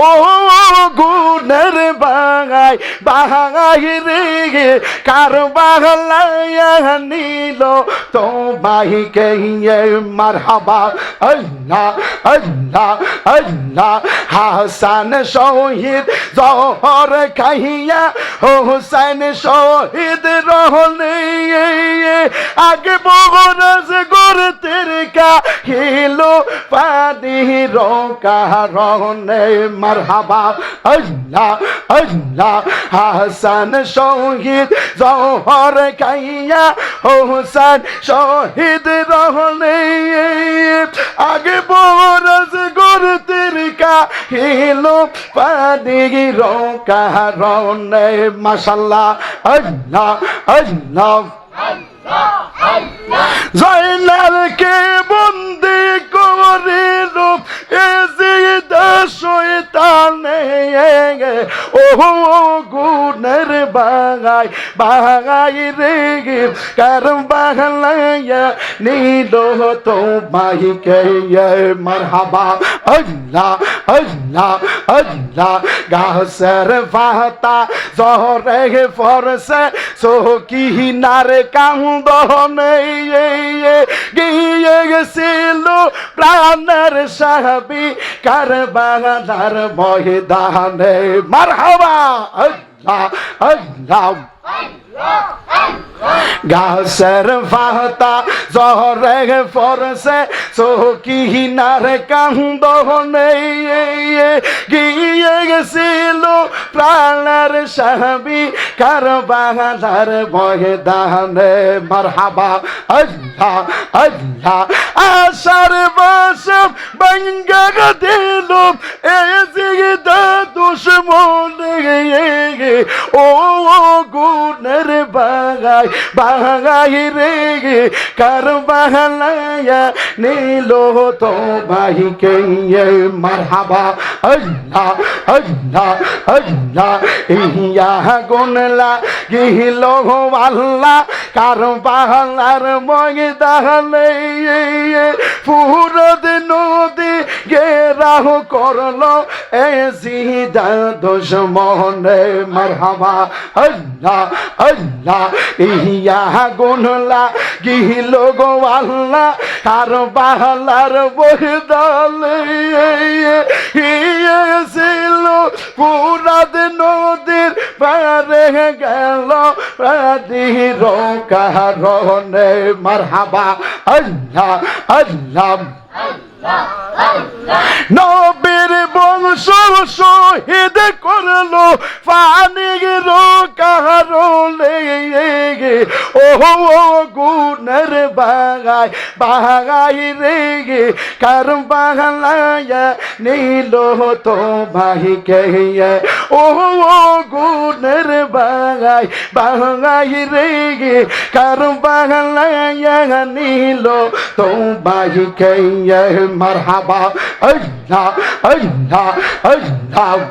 ও গুণের বাঙাই বাঙাই রে কার বাংলায় নিল তো বাহিকে মার হাবা আল্লাহ আল্লাহ আল্লাহ হাসান শহীদ জহর খাইয়া হোসেন শহীদ রহলে আগে বগরস গুরতের কাহিলো পানি রোকা রহনে মারহাবা। আল্লাহ আল্লাহ হাসান শহীদ জহর খাইয়া হোসেন শহীদ রহলে। আগে বরস গুরতের কাহিলো পানি রোকা রহনে মাশাল্লাহ আল্লাহ আল্লাহ। জয়নালকে বন্দি শয়তানে ও গুণের বাগাই বাগাই রে কার বাংলায় নীল তো মাইকে মারহাবা আল্লাহ আল্লাহ আল্লাহ গাছের পাতা জহরে ফরসে সকি নার কান্দনে গিয়ে গেছিল প্রাণের সাহাবি কার বাগানার ময়দানে। মারহাবা! আল্লাহ আল্লাহ। গাছের পাতা জহরে ফরসে, চৌকি নার কান্দ গিয়ে গেছিল প্রাণের সাহাবি কার বাগানার ময়দানে। মারহাবা, আল্লাহ আল্লাহ। আশার বাসম বঙ্গা দিল এ জিগদা দুশ্মন ও গুণের বাগাই বাগাই রে কার বাহালায়া নীল তো বাহিকে মারহাবা। আল্লাহ আল্লাহ আল্লাহ ইয়া গুনলা গিল আল্লাহ কার বাহালার ময়দানে পুরদ নদী গেরাহ করল। এ সিদা দুশ্মনে মারহাবা, আল্লাহ আল্লাহ ইয়া গুনলা গিল গো আল্লাহ কার বাহালার বহদাল ছিল পুরাদ নদীর পারে গেল প্রাদির কারণে মারহাবা, আল্লাহ আল্লাহ নবীর বংশ শহীদ করল পানি কারণে ও গুণের বাগাই বাগাই রে কার বাগালায় নীল তো বাহিকে ও গুণের বাগাই বাগাই রে কার বাগালায় নীল তো বাহিকে মারহাবা Allah, Allah, Allah.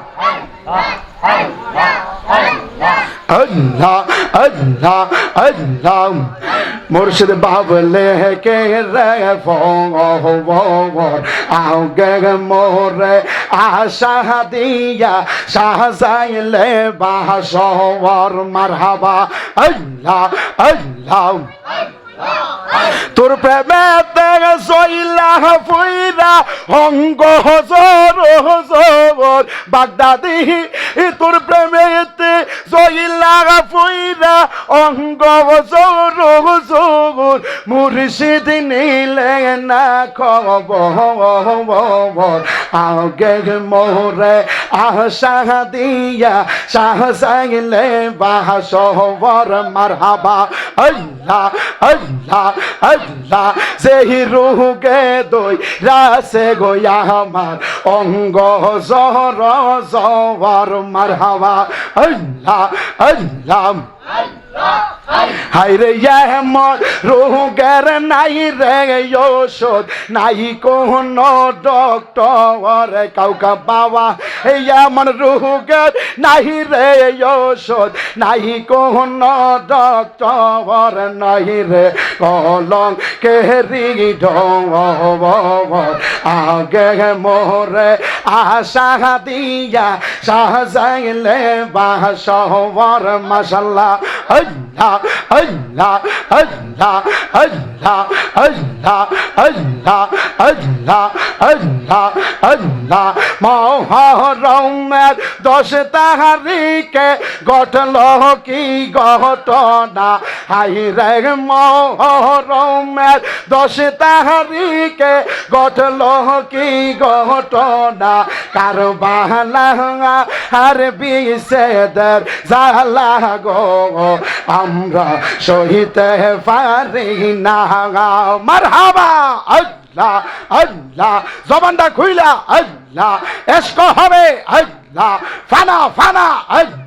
Allah, Allah, Allah. মুর্শিদ বাবলে কে রে ফোর আগে মোরে আশা দিয়া সাহসাইলে বাসর মারহাবা আল্লাহ আল্লাহ তোর প্রেমে জইলা ফুই অঙ্গ হজর হজর বাগদাদি তোর প্রেমেতে সইলা ফুইরা অঙ্গ হজর হজর মুর্শিদ নিলে না খবর। আগে মোরে আশা দিয়া শাহ সাইলে বাসবর মারহাবা। আল্লাহ আল্লাহ আল্লাহ সেই রুগে দই রাসে গোয়া আমার অঙ্গ জহর জহর আল্লাহ আল্লাহ আল্লাহ। হাইরে এমন রোগের নাই রে ওষুধ নাই কোন ডক্টর, কাউকা বাবা এই এমন রোগের নাই রে ওষুধ নাই কোন ডক্টর, নাই রে কলম কেরি আগে মোরে আশা দিয়া সাজাইলে বাসবর মশাল্লা 啊 আল্লাহ আল্লাহ আল্লাহ আল্লাহ আল্লাহ আল্লাহ আল্লাহ আল্লাহ মহরমের দশ তাহারিকে ঘটল কি ঘটনা? হাই রে মহরমের দশ তাহারিকে ঘটল কি ঘটনা? কারবালা আর বিষেদের জালা গো। আমরা সহিতে পারি না মারহাবা, আল্লাহ আল্লাহ, জবানটা খুইলা, আল্লাহ, এসক হবে, আল্লাহ, ফানা ফানা, আল্লাহ।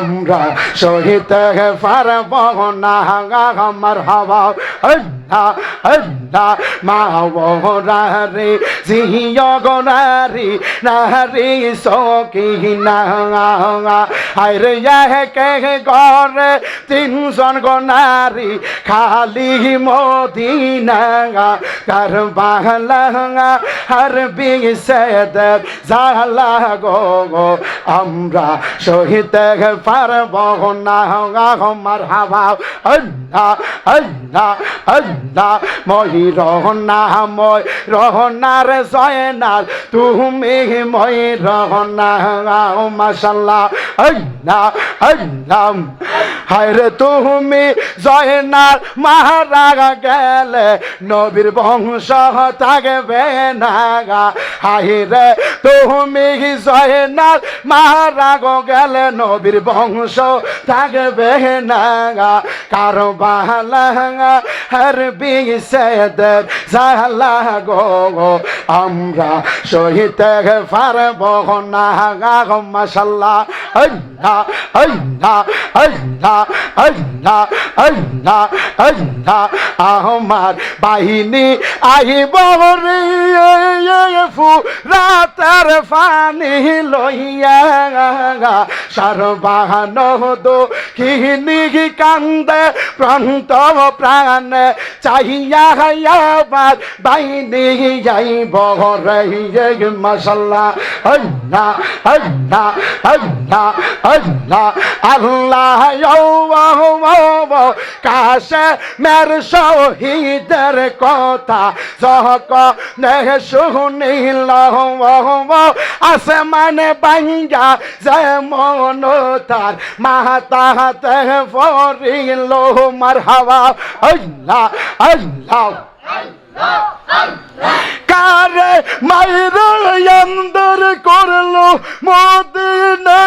আমরা শহীদ পারব না আমার হওয়া মাহরে সিংহরি নারি সকি আরে কে করে তিনশন গনারি খালি মোদিনা কার বাংলা হর বিষেদ জালা গো আমরা শহীদ পারব না আমার হাওয়া। হন্না হন্না হন্না মই রহনা মই রহনার জয়নাল, তুমি মই রহনা মাসাল্লাহ হন্না আল্লাহ হায়রে তুমি জয়নাল মারা গেলে, নবীর বংশ থাকবে না হাইরে তুমি জয়নাল মারা গেলে, নবীর বংশ থাকবে না কারও বালা হর বিষেদের জালা গো আমরা সহিতে পারব না মাসাল্লাহ আল্লাহ আল্লাহ আল্লাহ আল্লাহ আল্লাহ আল্লাহ আমার বাহিনী আইব রে ফুরাতার ফানি লইয়া সর্বাহান দো কিনি কান্দে, প্রান্ত প্রাণ চাহিয়া মশাল্লা আল্লাহ আল্লাহ আল্লাহ আল্লাহ আল্লাহ কাশে মের শহীদের কথা জহক নেহ শুনিল আসমানে বাইঙ্গা যেমন তার মাতাতে ফরিল মার হাওয়া আল্লাহ আল্লাহ। কারে মাইর অন্দর করল মদিনা